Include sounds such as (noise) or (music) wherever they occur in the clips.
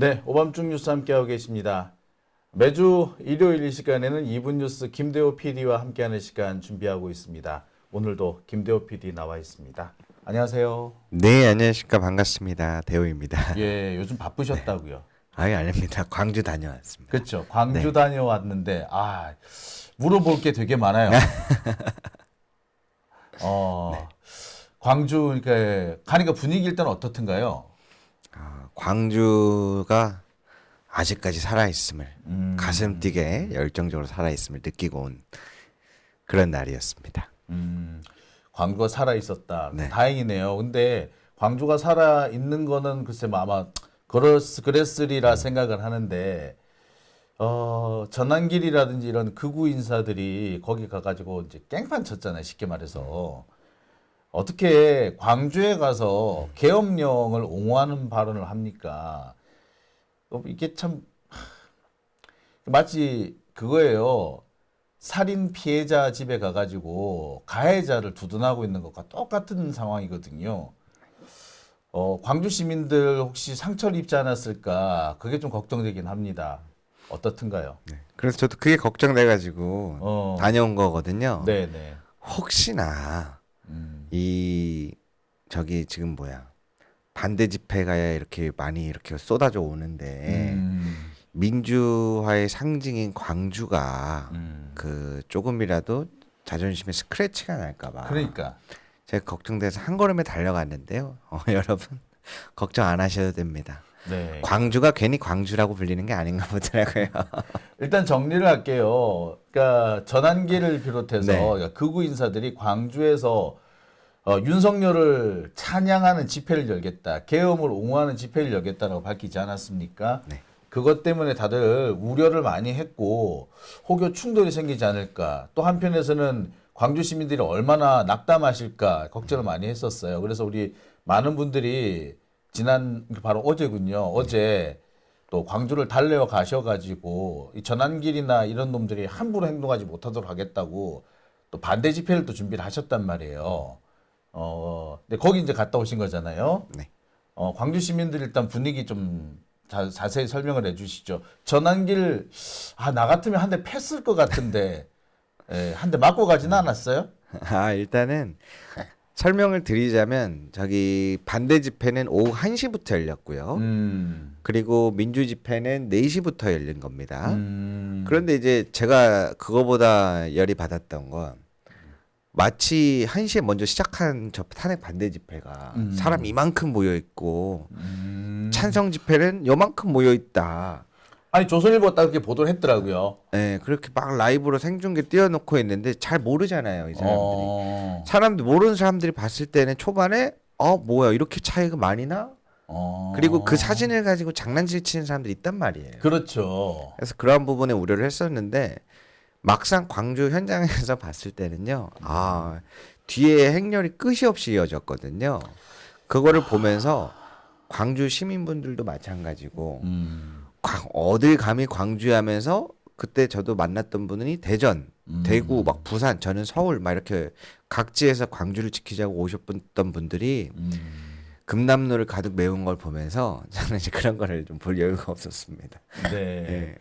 네, 오밤중 뉴스 함께하고 계십니다. 매주 일요일 이 시간에는 2분 뉴스 김대호 PD와 함께하는 시간 준비하고 있습니다. 오늘도 김대호 PD 나와 있습니다. 안녕하세요. 네, 안녕하십니까. 반갑습니다. 대호입니다. 예, 요즘 바쁘셨다고요. 아유, 아닙니다. 광주 다녀왔습니다. 그렇죠. 광주 다녀왔는데 아 물어볼 게 되게 많아요. (laughs) 어, 광주 그러니까 가니까 분위기 일단 어떻든가요? 아, 광주가 아직까지 살아있음을, 음. 가슴 뛰게 열정적으로 살아있음을 느끼고 온 그런 날이었습니다. 음, 광주가 살아 있었다. 네. 다행이네요. 근데 광주가 살아 있는 거는 글쎄 뭐 아마 그랬, 그랬으리라 생각을 하는데 어, 전환길이라든지 이런 극우 인사들이 거기 가가지고 이제 깽판 쳤잖아요. 쉽게 말해서. 어떻게 광주에 가서 계엄령을 옹호하는 발언을 합니까? 어, 이게 참 하, 마치 그거예요. 살인 피해자 집에 가가지고 가해자를 두둔하고 있는 것과 똑같은 상황이거든요. 어, 광주 시민들 혹시 상처를 입지 않았을까? 그게 좀 걱정되긴 합니다. 어떻든가요? 네. 그래서 저도 그게 걱정돼가지고 어, 다녀온 거거든요. 네네. 혹시나 음, 이 저기 지금 뭐야 반대 집회가 이렇게 많이 이렇게 쏟아져 오는데 음, 민주화의 상징인 광주가 음. 그 조금이라도 자존심에 스크래치가 날까봐 그러니까. 제가 걱정돼서 한 걸음에 달려갔는데요. 어, (laughs) 여러분 걱정 안 하셔도 됩니다. 네. 광주가 괜히 광주라고 불리는 게 아닌가 보더라고요. (laughs) 일단 정리를 할게요. 그러니까 전환기를 비롯해서 네. 그러니까 극우 인사들이 광주에서 어, 윤석열을 찬양하는 집회를 열겠다, 계엄을 옹호하는 집회를 열겠다라고 밝히지 않았습니까? 네. 그것 때문에 다들 우려를 많이 했고 혹여 충돌이 생기지 않을까. 또 한편에서는 광주 시민들이 얼마나 낙담하실까 걱정을 많이 했었어요. 그래서 우리 많은 분들이 지난 바로 어제군요. 어제 또 광주를 달래어 가셔가지고 이 전환길이나 이런 놈들이 함부로 행동하지 못하도록 하겠다고 또 반대 집회를 또 준비를 하셨단 말이에요. 어, 근데 거기 이제 갔다 오신 거잖아요. 네. 어, 광주 시민들 일단 분위기 좀 자, 자세히 설명을 해주시죠. 전환길 아나 같으면 한 대 팼을 것 같은데 예, 한대 맞고 가지는 않았어요? 아 일단은 설명을 드리자면 저기 반대 집회는 오후 1시부터 열렸고요. 음, 그리고 민주 집회는 4시부터 열린 겁니다. 음, 그런데 이제 제가 그거보다 열이 받았던 건 마치 1시에 먼저 시작한 저 탄핵 반대 집회가 음. 사람 이만큼 모여 있고 음. 찬성 집회는 요만큼 모여 있다. 아니 조선일보가 딱 이렇게 보도를 했더라고요. 예, 그렇게 막 라이브로 생중계 띄워놓고 있는데 잘 모르잖아요, 이 사람들이. 어, 사람들 모르는 사람들이 봤을 때는 초반에 어 뭐야 이렇게 차이가 많이 나? 어. 그리고 그 사진을 가지고 장난질 치는 사람들이 있단 말이에요. 그렇죠. 그래서 그러한 부분에 우려를 했었는데 막상 광주 현장에서 (laughs) 봤을 때는요, 아 뒤에 행렬이 끝이 없이 이어졌거든요. 그거를 보면서 광주 시민분들도 마찬가지고 음, 광- 어딜 감히 광주에 하면서 그때 저도 만났던 분이 대전, 음. 대구, 막 부산, 저는 서울 막 이렇게 각지에서 광주를 지키자고 오셨던 분들이 음. 금남로를 가득 메운 걸 보면서 (laughs) 저는 이제 그런 거를 좀 볼 여유가 없었습니다. 네. 예.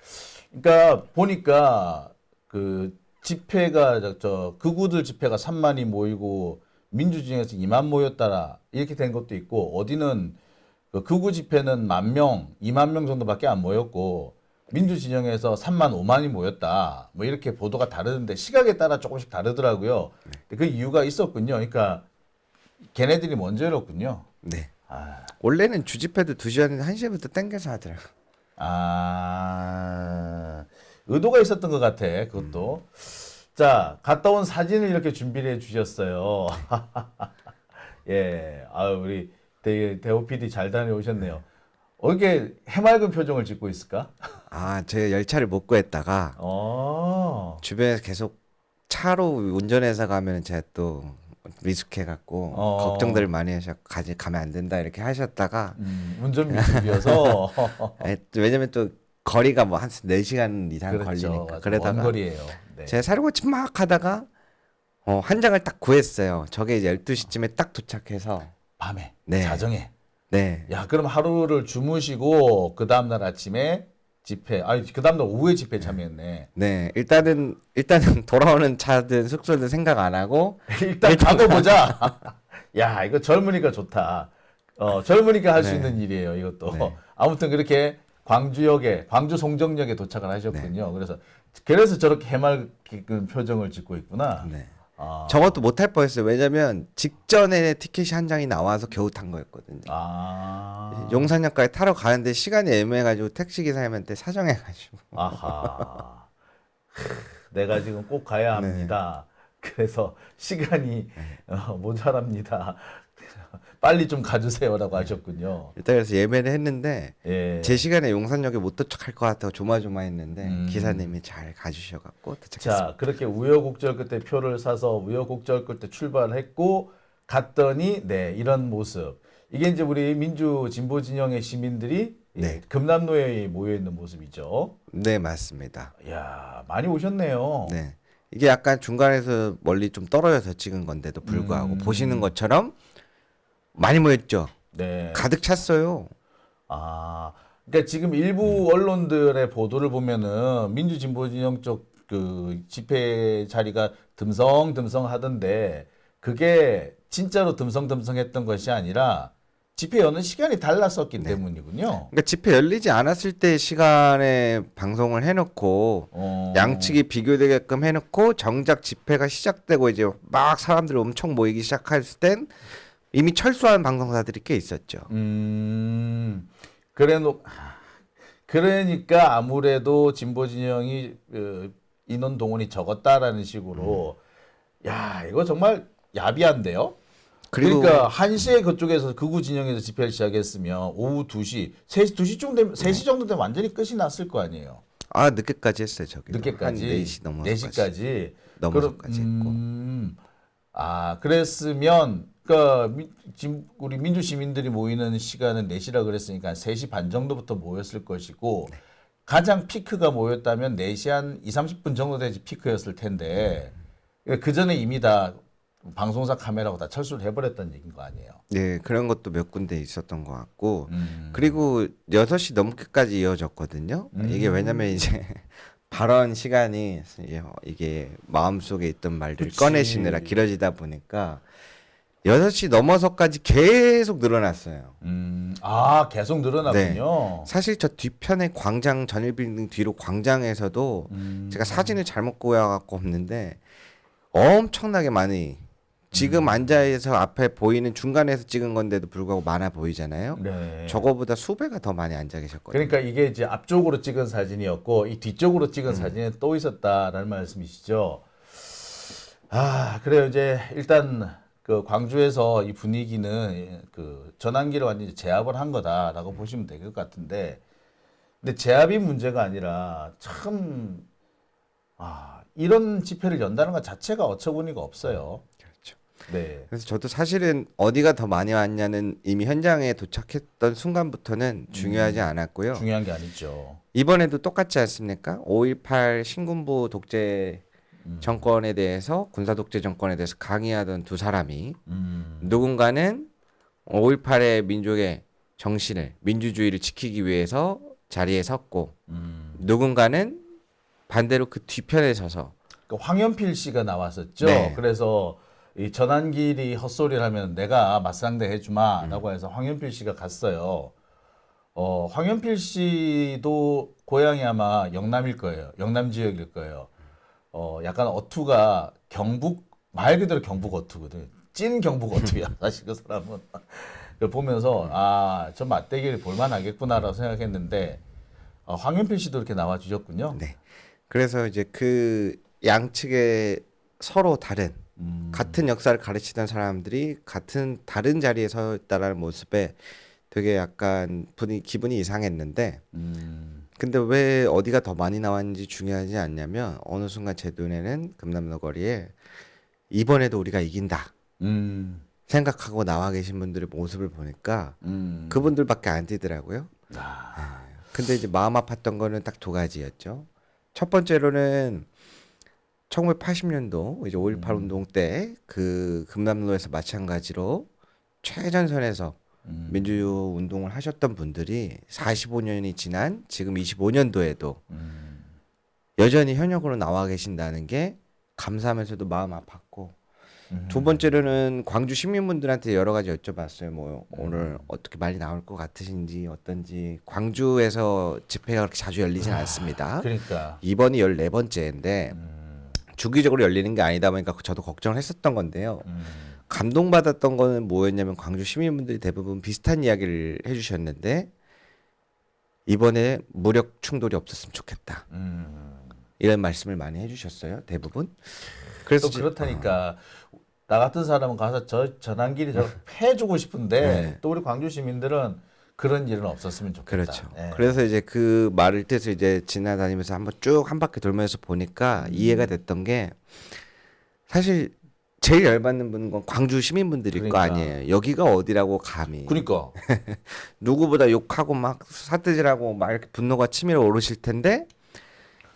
그러니까 보니까 그 집회가 저, 저 극우들 집회가 3만이 모이고 민주진영에서 2만 모였다라 이렇게 된 것도 있고 어디는 그 극우 집회는 만 명, 2만 명 정도밖에 안 모였고 민주진영에서 3만 5만이 모였다. 뭐 이렇게 보도가 다르는데 시각에 따라 조금씩 다르더라고요. 근데 그 이유가 있었군요. 그러니까 걔네들이 먼저 열었군요. 네. 아, 원래는 주집회도 2시간 1시부터 땡겨서 하더라고요. 아, 의도가 있었던 것 같아, 그것도. 자, 갔다 온 사진을 이렇게 준비를 해 주셨어요. (laughs) 예, 아 우리 대, 대호 PD 잘 다녀오셨네요. 어, 이렇게 해맑은 표정을 짓고 있을까? (laughs) 아, 제가 열차를 못 구했다가 어, 주변에서 계속 차로 운전해서 가면 제가 또 미숙해갖고 어. 걱정들을 많이 하셔 가지 가면 안 된다 이렇게 하셨다가 음, 운전 미숙이어서. 에, (laughs) 왜냐면 또 거리가 뭐한 4시간 이상 그렇죠. 걸리니까 그러다가 먼 거리예요. 네. 제가 사료고치 막 하다가 어, 한 장을 딱 구했어요. 저게 이제 12시쯤에 딱 도착해서 밤에 네. 자정에. 네. 야, 그럼 하루를 주무시고 그 다음 날 아침에 집회, 아니 그 다음 날 오후에 집회 참여했네. 네. 일단은 일단은 (laughs) 돌아오는 차든 숙소든 생각 안 하고 (laughs) 일단 가고 보자. (laughs) 야, 이거 젊으니까 좋다. 어, 젊으니까 할수 네. 있는 일이에요, 이것도. 네. 아무튼 그렇게 광주역에, 광주 송정역에 도착을 하셨군요. 네. 그래서 그래서 저렇게 해맑은 표정을 짓고 있구나. 네. 아, 저것도 못할 뻔했어요. 왜냐면 직전에 티켓이 한 장이 나와서 겨우 탄 거였거든요. 아, 용산역까지 타러 가는데 시간이 애매해가지고 택시 기사님한테 사정해가지고 아하. 내가 지금 꼭 가야 합니다. 그래서 시간이 어, 모자랍니다. 빨리 좀 가주세요라고 하셨군요. 일단 그래서 예매를 했는데 예. 제 시간에 용산역에 못 도착할 것 같다고 조마조마했는데 음. 기사님이 잘 가주셔갖고 도착했습니다. 자, 그렇게 우여곡절 끝에 표를 사서 우여곡절 끝에 출발했고 갔더니 네 이런 모습. 이게 이제 우리 민주 진보 진영의 시민들이 예, 네. 금남로에 모여 있는 모습이죠. 네 맞습니다. 야 많이 오셨네요. 네 이게 약간 중간에서 멀리 좀 떨어져서 찍은 건데도 불구하고 음. 보시는 것처럼 많이 모였죠. 네. 가득 찼어요. 아, 그러니까 지금 일부 언론들의 보도를 보면은 민주 진보 진영 쪽 그 집회 자리가 듬성듬성 하던데 그게 진짜로 듬성듬성했던 것이 아니라 집회 여는 시간이 달랐었기 네. 때문이군요. 그러니까 집회 열리지 않았을 때 시간에 방송을 해놓고 어. 양측이 비교되게끔 해놓고 정작 집회가 시작되고 이제 막 사람들이 엄청 모이기 시작했을 땐 이미 철수한 방송사들이 꽤 있었죠. 음, 그래 놓, 그러니까 아무래도 진보 진영이 어, 인원 동원이 적었다라는 식으로, 야 이거 정말 야비한데요. 그리고 그러니까 1시에 그쪽에서 극우 진영에서 집회를 시작했으면 오후 2시, 3시, 2시 정도 되면 3시 정도 되면 완전히 끝이 났을 거 아니에요. 아 늦게까지 했어요 저기. 늦게까지. 한 4시 넘어서까지. 4시까지. 넘어서까지 했고. 음, 아, 그랬으면 그러니까 미- 진- 우리 민주 시민들이 모이는 시간은 4시라 그랬으니까 3시 반 정도부터 모였을 것이고 네. 가장 피크가 모였다면 4시 한 2, 30분 정도 되지 피크였을 텐데 그 전에 이미 다 방송사 카메라고 다 철수를 해버렸다는 얘기인 거 아니에요. 네 그런 것도 몇 군데 있었던 것 같고 음. 그리고 6시 넘게까지 이어졌거든요. 음. 이게 왜냐면 이제 (laughs) 발언 시간이 이게- 마음속에 있던 그치. 꺼내시느라 길어지다 보니까 6시 넘어서까지 계속 늘어났어요. 음, 아 계속 늘어났군요. 사실 저 뒤편에 광장 전일 빌딩 뒤로 광장에서도 음. 제가 사진을 잘못 구해갖고 없는데 엄청나게 많이 지금 음. 앉아서 앞에 보이는 중간에서 찍은 건데도 불구하고 많아 보이잖아요. 네. 저거보다 수배가 더 많이 앉아 계셨거든요. 그러니까 이게 이제 앞쪽으로 찍은 사진이었고 이 뒤쪽으로 음. 찍은 사진에 또 있었다라는 말씀이시죠. 아 그래요 이제 일단 그 광주에서 이 분위기는 그 전환기를 완전히 제압을 한 거다라고 보시면 될 것 같은데 근데 제압이 문제가 아니라 참 아, 이런 집회를 연다는 것 자체가 어처구니가 없어요. 그렇죠. 네. 그래서 저도 사실은 어디가 더 많이 왔냐는 이미 현장에 도착했던 순간부터는 중요하지 않았고요. 중요한 게 아니죠. 이번에도 똑같지 않습니까? 5.18 신군부 독재 음. 정권에 대해서 군사 독재 정권에 대해서 강의하던 두 사람이 음. 누군가는 5.18의 민족의 정신을 민주주의를 지키기 위해서 자리에 섰고 음. 누군가는 반대로 그 뒤편에 서서 그 황현필 씨가 나왔었죠. 네. 그래서 이 전환길이 헛소리를 하면 내가 맞상대 해주마라고 해서 황현필 씨가 갔어요. 어, 황현필 씨도 고향이 아마 영남일 거예요. 영남 지역일 거예요. 어, 약간 어투가 경북 말 그대로 경북 어투거든. 찐 경북 어투야 사실 그 사람은. 그걸 보면서 아, 저 맞대기를 볼만하겠구나라고 생각했는데 어, 황현필 씨도 이렇게 나와 주셨군요. 네. 그래서 이제 그 양측의 서로 다른 음. 같은 역사를 가르치던 사람들이 같은 다른 자리에 서 있다라는 모습에 되게 약간 분위 기분이 이상했는데 음. 근데 왜 어디가 더 많이 나왔는지 중요하지 않냐면 어느 순간 제 눈에는 금남로 거리에 이번에도 우리가 이긴다 음. 생각하고 나와 계신 분들의 모습을 보니까 음. 그분들밖에 안 뛰더라고요. 아, 근데 이제 마음 아팠던 거는 딱 두 가지였죠. 첫 번째로는 1980년도 이제 5.18 음. 운동 때 그 금남로에서 마찬가지로 최전선에서 음. 민주 운동을 하셨던 분들이 45년이 지난 지금 25년도에도 음. 여전히 현역으로 나와 계신다는 게 감사하면서도 마음 아팠고 음. 두 번째로는 광주 시민분들한테 여러 가지 여쭤봤어요. 뭐 오늘 어떻게 말이 나올 것 같으신지 어떤지 광주에서 집회가 그렇게 자주 열리진 않습니다. 그러니까. 이번이 14번째인데 음. 주기적으로 열리는 게 아니다 보니까 저도 걱정을 했었던 건데요. 음. 감동받았던 거는 뭐였냐면 광주 시민분들이 대부분 비슷한 이야기를 해주셨는데 이번에 무력 충돌이 없었으면 좋겠다 음. 이런 말씀을 많이 해주셨어요 대부분 그래서 또 지- 그렇다니까 나 같은 사람은 가서 저 전환길이 저 패주고 싶은데 네. 또 우리 광주 시민들은 그런 일은 없었으면 좋겠다. 그렇죠 예. 그래서 이제 그 말을 뜻을 이제 지나다니면서 한번 쭉 한 바퀴 돌면서 보니까 음. 이해가 됐던 게 사실 제일 열받는 분은 건 광주 시민분들일 거 그러니까. 아니에요 여기가 어디라고 감히 그러니까 (laughs) 누구보다 욕하고 막 사뜨질하고 막 이렇게 분노가 치밀어 오르실 텐데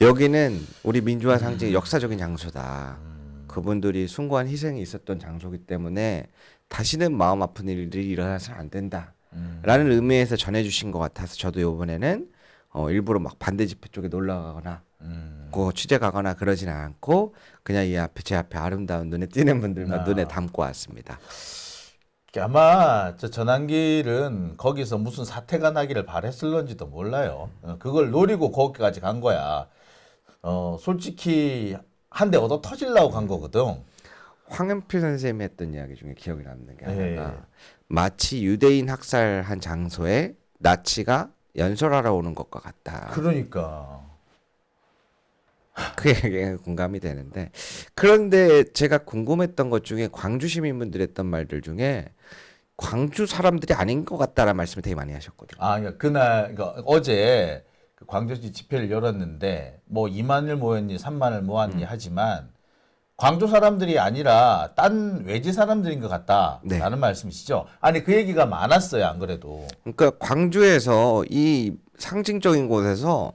여기는 우리 민주화 상징의 역사적인 장소다. 음. 그분들이 숭고한 희생이 있었던 장소기 때문에 다시는 마음 아픈 일들이 일어나서는 안 된다. 음. 라는 의미에서 전해주신 것 같아서 저도 이번에는 어, 일부러 막 반대 집회 쪽에 놀러 가거나 음. 그 취재 가거나 그러지는 않고 그냥 이 앞에 제 앞에 아름다운 눈에 띄는 분들만 아. 눈에 담고 왔습니다. 아마 저 전환길은 거기서 무슨 사태가 나기를 바랬을런지도 몰라요. 어, 그걸 노리고 거기까지 간 거야. 어 솔직히 한 대 얻어 터질라고 간 거거든. 황현필 선생님이 했던 이야기 중에 기억이 남는 게 예. 하나가 마치 유대인 학살한 장소에 나치가 연설하러 오는 것과 같다. 그러니까 그 얘기에 공감이 되는데 그런데 제가 궁금했던 것 중에 광주 시민분들 했던 말들 중에 광주 사람들이 아닌 것 같다라는 말씀을 되게 많이 하셨거든요. 아 그러니까 그날 그러니까 어제 그 광주시 집회를 열었는데 뭐 2만을 모였니 3만을 모았니 하지만 광주 사람들이 아니라 딴 외지 사람들인 것 같다라는 네. 말씀이시죠. 아니 그 얘기가 많았어요 안 그래도. 그러니까 광주에서 이 상징적인 곳에서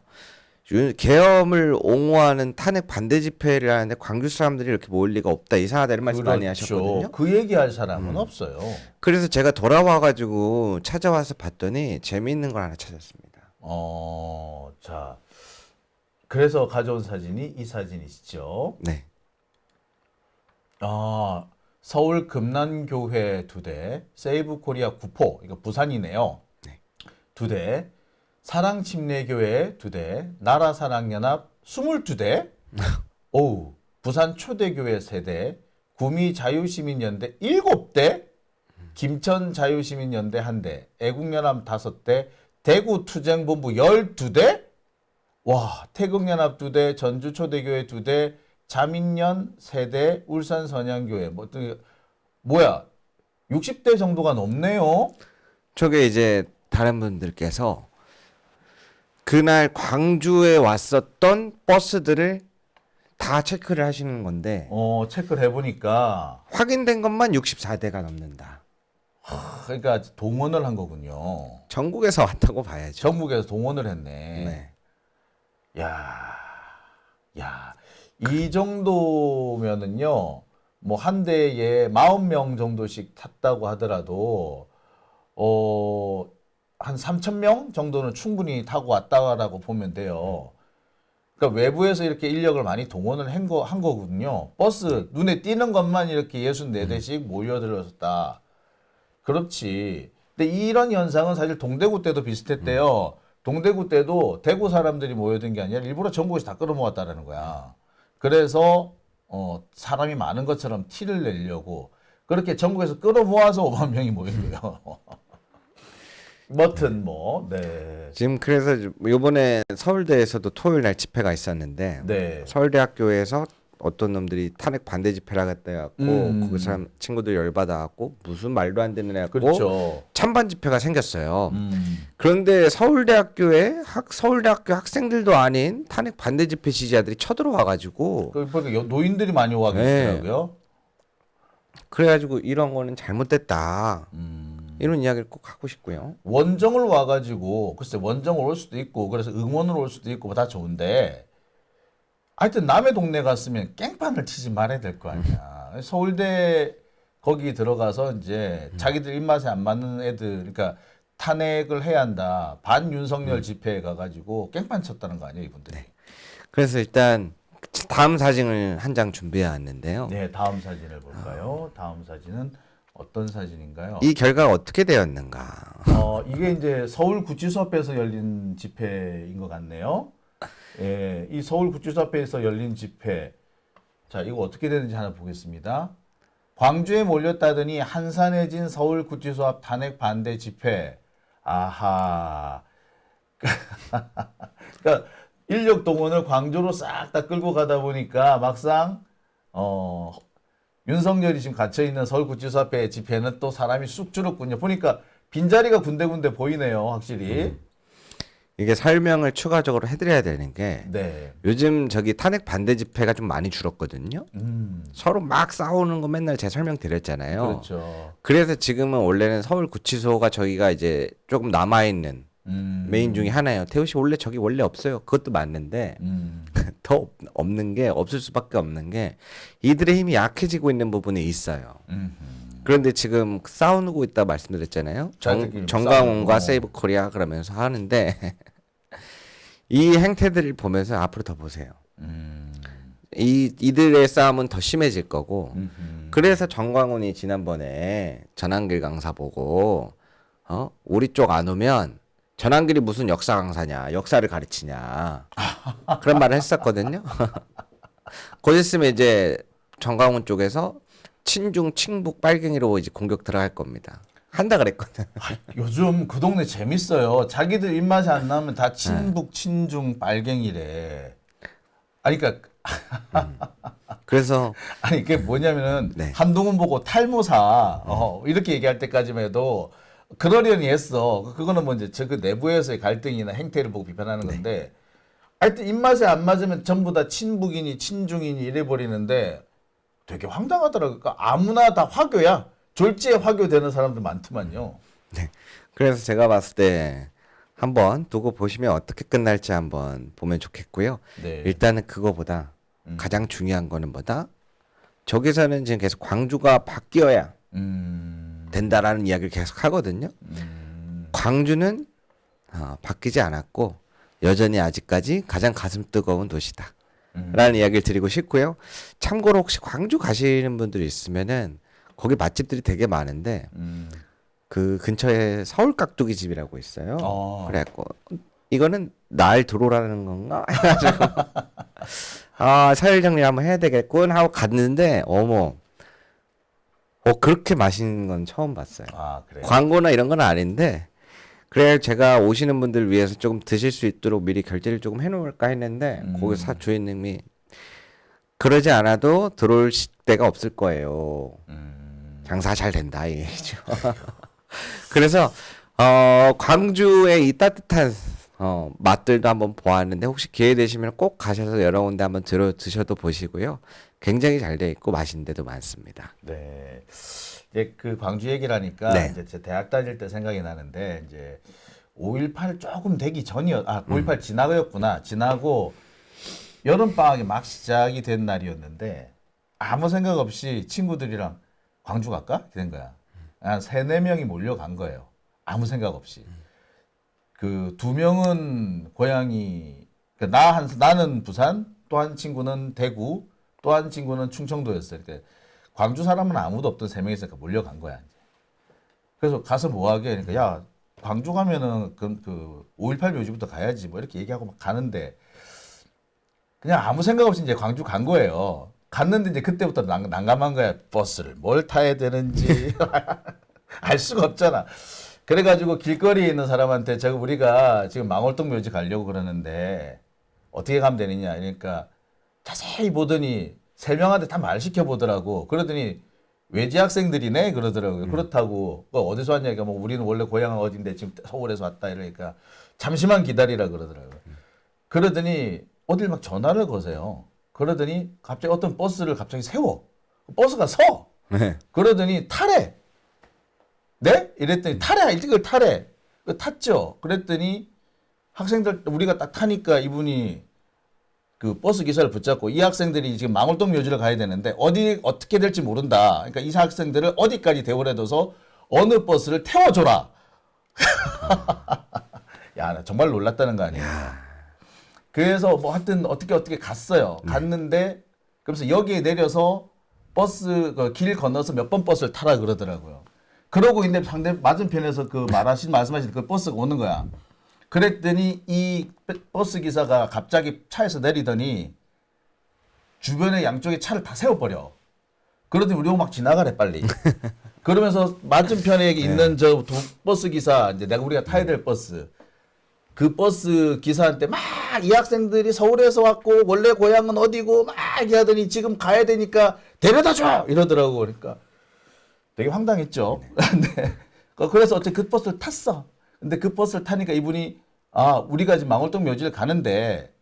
유- 계엄을 옹호하는 탄핵 반대 집회를 하는데 광주 사람들이 이렇게 모일 리가 없다 이상하다 이런 말씀 많이 하셨거든요. 그 얘기할 사람은 없어요. 그래서 제가 돌아와가지고 찾아와서 봤더니 재미있는 걸 하나 찾았습니다. 어, 자. 그래서 가져온 사진이 이 사진이시죠. 네. 아, 서울 금난교회 두 대, 세이브 코리아 구포, 이거 부산이네요. 네. 두 대, 사랑침례교회 두 대, 나라사랑연합 22대, (laughs) 오우, 부산 초대교회 세 대, 구미 자유시민연대 일곱 대, 김천 자유시민연대 한 대, 애국연합 다섯 대, 대구 투쟁본부 열두 대, 와, 태극연합 두 대, 전주 초대교회 두 대, 자민련 세 대, 울산 선양교회 뭐 어떤 게- 뭐야? 60대 정도가 넘네요. 저게 이제 다른 분들께서 그날 광주에 왔었던 버스들을 다 체크를 하시는 건데 어, 체크를 해 보니까 확인된 것만 64대가 넘는다. 그러니까 동원을 한 거군요. 전국에서 왔다고 봐야죠. 전국에서 동원을 했네. 네. 야. 야. 이 정도면은요. 뭐 한 대에 40명 정도씩 탔다고 하더라도 어, 한 3천 명 정도는 충분히 타고 왔다라고 보면 돼요. 그러니까 외부에서 이렇게 인력을 많이 동원을 한, 거, 한 거거든요. 버스 눈에 띄는 것만 이렇게 64대씩 모여들었다. 그렇지. 근데 이런 현상은 사실 동대구 때도 비슷했대요. 동대구 때도 대구 사람들이 모여든 게 아니라 일부러 전국에서 다 끌어모았다라는 거야. 그래서 어, 사람이 많은 것처럼 티를 내려고 그렇게 전국에서 끌어모아서 (laughs) 5만 명이 모인 거예요. 뭐튼 뭐, 네. 지금 그래서 이번에 서울대에서도 토요일 날 집회가 있었는데 네. 서울대학교에서 어떤 놈들이 탄핵 반대 집회를 하겠다 해갖고 음. 그 사람 친구들 열받아갖고 무슨 말도 안 되는 애갖고 그렇죠. 찬반 집회가 생겼어요. 음. 그런데 서울대학교에 학 서울대학교 학생들도 아닌 탄핵 반대 집회 지지자들이 쳐들어와가지고 그 노인들이 많이 와 네. 계시더라고요. 그래가지고 이런 거는 잘못됐다 음. 이런 이야기를 꼭 하고 싶고요. 원정을 와가지고 글쎄 원정을 올 수도 있고 그래서 응원을 올 수도 있고 뭐다 좋은데 하여튼 남의 동네 갔으면 깽판을 치지 말아야 될 거 아니야. 서울대 거기 들어가서 이제 자기들 입맛에 안 맞는 애들 그러니까 탄핵을 해야 한다. 반윤석열 집회에 가가지고 깽판 쳤다는 거 아니에요, 이분들이? 그래서 일단 다음 사진을 한 장 준비해 왔는데요. 네, 다음 사진을 볼까요? 다음 사진은 어떤 사진인가요? 이 결과가 어떻게 되었는가? 어, 이게 이제 서울 구치소 앞에서 열린 집회인 것 같네요. 예, 이 서울 구치소 앞에서 열린 집회. 자, 이거 어떻게 되는지 하나 보겠습니다. 광주에 몰렸다더니 한산해진 서울 구치소 앞 탄핵 반대 집회. 아하. (laughs) 그러니까 인력 동원을 광주로 싹 다 끌고 가다 보니까 막상 어 윤석열이 지금 갇혀 있는 서울 구치소 앞에 집회는 또 사람이 쑥 줄었군요. 보니까 빈자리가 군데군데 보이네요, 확실히. 이게 설명을 추가적으로 해드려야 되는 게 네. 요즘 저기 탄핵 반대 집회가 좀 많이 줄었거든요. 음. 서로 막 싸우는 거 맨날 제가 설명 드렸잖아요. 그렇죠. 그래서 지금은 원래는 서울 구치소가 저기가 이제 조금 남아 있는 음. 메인 중에 하나예요. 태우 씨 원래 저기 원래 없어요. 그것도 맞는데 음. (laughs) 더 없- 없는 게 없을 수밖에 없는 게 이들의 힘이 약해지고 있는 부분이 있어요. 음. 그런데 지금 싸우고 있다 말씀드렸잖아요. 정, 싸우고. 세이브 코리아 그러면서 하는데 (laughs) 이 행태들을 보면서 앞으로 더 보세요. 음. 이 이들의 싸움은 더 심해질 거고 음. 그래서 정광훈이 지난번에 전한길 강사 보고 어 우리 쪽 안 오면 전한길이 무슨 역사 강사냐 역사를 가르치냐 그런 말을 했었거든요. (laughs) 곧 있으면 이제 정광훈 쪽에서 친중 친북 빨갱이로 이제 공격 들어갈 겁니다. 한다 그랬거든. 요즘 그 동네 재밌어요. 자기들 입맛에 안 나면 다 친북, 친중, 빨갱이래. 아니, 그러니까 그래서 (laughs) 아니 이게 뭐냐면은 네. 한동훈 보고 탈모사 어, 이렇게 얘기할 때까지만 해도 그러려니 했어. 그거는 뭐 이제 저그 내부에서의 갈등이나 행태를 보고 비판하는 건데 하여튼 입맛에 안 맞으면 전부 다 친북이니 친중이니 이래 버리는데 되게 황당하더라고요. 그러니까 아무나 다 화교야. 졸지에 화교되는 사람들 많더만요. 그래서 제가 봤을 때 한번 두고 보시면 어떻게 끝날지 한번 보면 좋겠고요. 네. 일단은 그거보다 음. 가장 중요한 거는 뭐다? 저기서는 지금 계속 광주가 바뀌어야 음. 된다라는 이야기를 계속 하거든요. 음. 광주는 어, 바뀌지 않았고 여전히 아직까지 가장 가슴 뜨거운 도시다. 음. 라는 이야기를 드리고 싶고요. 참고로 혹시 광주 가시는 분들이 있으면은 거기 맛집들이 되게 많은데 음. 그 근처에 서울 깍두기 집이라고 있어요. 어. 그래갖고 이거는 날 들어오라는 건가 (laughs) 해가지고 아 서열 정리 한번 해야 되겠군 하고 갔는데 어머 어 그렇게 맛있는 건 처음 봤어요. 아 그래. 광고나 이런 건 아닌데 그래 제가 오시는 분들 위해서 조금 드실 수 있도록 미리 결제를 조금 해놓을까 했는데 음. 거기 사 주인님이 그러지 않아도 들어올 시- 때가 없을 거예요. 음. 장사 잘 된다 이 얘기죠. (laughs) 그래서 어 광주의 이 따뜻한 어 맛들도 한번 보았는데 혹시 기회 되시면 꼭 가셔서 여러 군데 한번 들어 드셔도 보시고요. 굉장히 잘 돼 있고 맛있는 데도 많습니다. 네. 이제 그 광주 얘기를 하니까 네. 이제 제 대학 다닐 때 생각이 나는데 이제 5.18 조금 되기 전이었 아 5.18 지나고였구나. 지나고 여름 방학이 막 시작이 된 날이었는데 아무 생각 없이 친구들이랑 광주 갈까? 된 거야. 한 세네 명이 몰려간 거예요. 아무 생각 없이. 그 두 명은 고향이 그나한 나는 부산 또 한 친구는 대구 또 한 친구는 충청도였어요. 그러니까 광주 사람은 아무도 없던 세 명이서 몰려간 거야. 이제. 그래서 가서 뭐 하게 그러니까 야 광주 가면은 그, 그5.18 묘지부터 가야지 뭐 이렇게 얘기하고 막 가는데 그냥 아무 생각 없이 이제 광주 간 거예요. 갔는데 이제 그때부터 난, 난감한 거야. 버스를 뭘 타야 되는지 (laughs) 알 수가 없잖아. 그래가지고 길거리에 있는 사람한테 제가 우리가 지금 망월동 묘지 가려고 그러는데 어떻게 가면 되느냐. 그러니까 자세히 보더니 세 명한테 다 말 시켜 보더라고. 그러더니 외지 학생들이네 그러더라고요. 그렇다고 그 어디서 왔냐니까 뭐 우리는 원래 고향은 어딘데 지금 서울에서 왔다 이러니까 잠시만 기다리라 그러더라고요. 그러더니 어딜 막 전화를 거세요. 그러더니 갑자기 어떤 버스를 갑자기 세워. 버스가 서. 네. 그러더니 타래. 네? 이랬더니 타래. 이걸 타래. 그 탔죠. 그랬더니 학생들 우리가 딱 타니까 이분이 그 버스 기사를 붙잡고 이 학생들이 지금 망월동 묘지를 가야 되는데 어디 어떻게 될지 모른다. 그러니까 이 학생들을 어디까지 대원해둬서 어느 버스를 태워줘라. (laughs) 야, 나 정말 놀랐다는 거 아니에요. 그래서 뭐 하여튼 어떻게 어떻게 갔어요. 갔는데 그러면서 여기에 내려서 버스 그 길 건너서 몇 번 버스를 타라 그러더라고요. 그러고 있는데 상대 맞은편에서 그 말하신 말씀하신 그 버스가 오는 거야. 그랬더니 이 버스 기사가 갑자기 차에서 내리더니 주변에 양쪽에 차를 다 세워버려. 그러더니 우리 막 지나가래 빨리. (laughs) 그러면서 맞은편에 있는 저 도- 버스 기사 이제 내가 우리가 타야 될 버스 그 버스 기사한테 막 이 학생들이 서울에서 왔고 원래 고향은 어디고 막 얘기하더니 지금 가야 되니까 데려다 줘 이러더라고 그러니까 되게 황당했죠. 근데 (laughs) 그래서 어째 그 버스를 탔어. 근데 그 버스를 타니까 이분이 아 우리가 지금 망월동 묘지를 가는데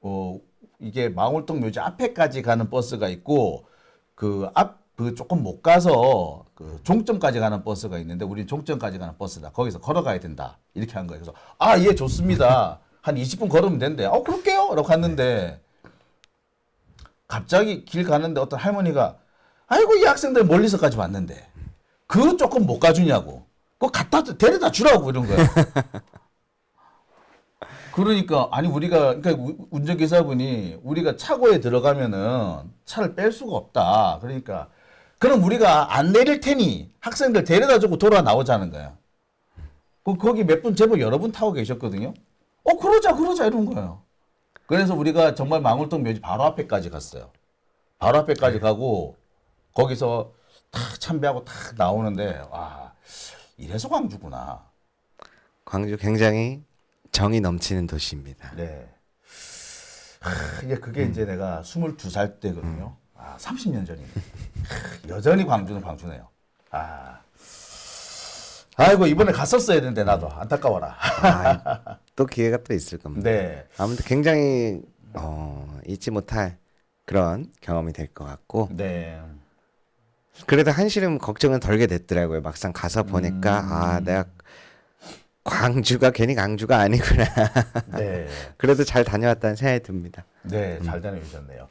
어 이게 망월동 묘지 앞에까지 가는 버스가 있고 그앞그 조금 못 가서 그 종점까지 가는 버스가 있는데 우리 종점까지 가는 버스다. 거기서 걸어가야 된다. 이렇게 한 거예요. 그래서 아, 예, 좋습니다. 한 20분 걸으면 된대. 어, 그럴게요. 라고 갔는데 갑자기 길 가는데 어떤 할머니가 아이고 이 학생들 멀리서까지 왔는데 그 조금 못 가주냐고. 그거 갖다 데려다 주라고 이런 거야. (laughs) 그러니까 아니 우리가 그러니까 우- 운전기사분이 우리가 차고에 들어가면은 차를 뺄 수가 없다. 그러니까 그럼 우리가 안 내릴 테니 학생들 데려다 주고 돌아 나오자는 거야. 그 거기 몇 분 제법 여러 분 타고 계셨거든요. 어 그러자 그러자 이런 거예요. 그래서 우리가 정말 망월동 묘지 바로 앞에까지 갔어요. 바로 앞에까지 가고 거기서 탁 참배하고 탁 나오는데 와 이래서 광주구나. 광주 굉장히 정이 넘치는 도시입니다. 네. 하, 이게 그게 이제 내가 22살 때거든요. 아, 30년 전이네. 하, 여전히 광주는 광주네요. 아. 아이고, 이번에 갔었어야 되는데, 나도. 안타까워라. 아, (laughs) 또 기회가 또 있을 겁니다. 네. 아무튼 굉장히 어, 잊지 못할 그런 경험이 될 것 같고 네. 그래도 한시름 걱정은 덜게 됐더라고요. 막상 가서 보니까 음. 아 내가 광주가 괜히 광주가 아니구나. (laughs) 네. 그래도 잘 다녀왔다는 생각이 듭니다. 네, 잘 다녀오셨네요.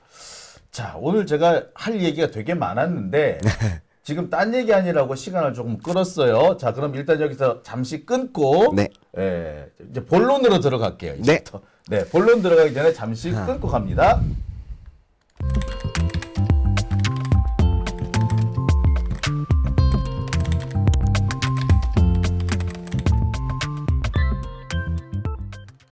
자, 오늘 제가 할 얘기가 되게 많았는데, (laughs) 지금 딴 얘기 아니라고 시간을 조금 끌었어요. 자, 그럼 일단 여기서 잠시 끊고, 네. 예, 이제 본론으로 들어갈게요. 네. 이제부터. 네, 본론 들어가기 전에 잠시 끊고 갑니다.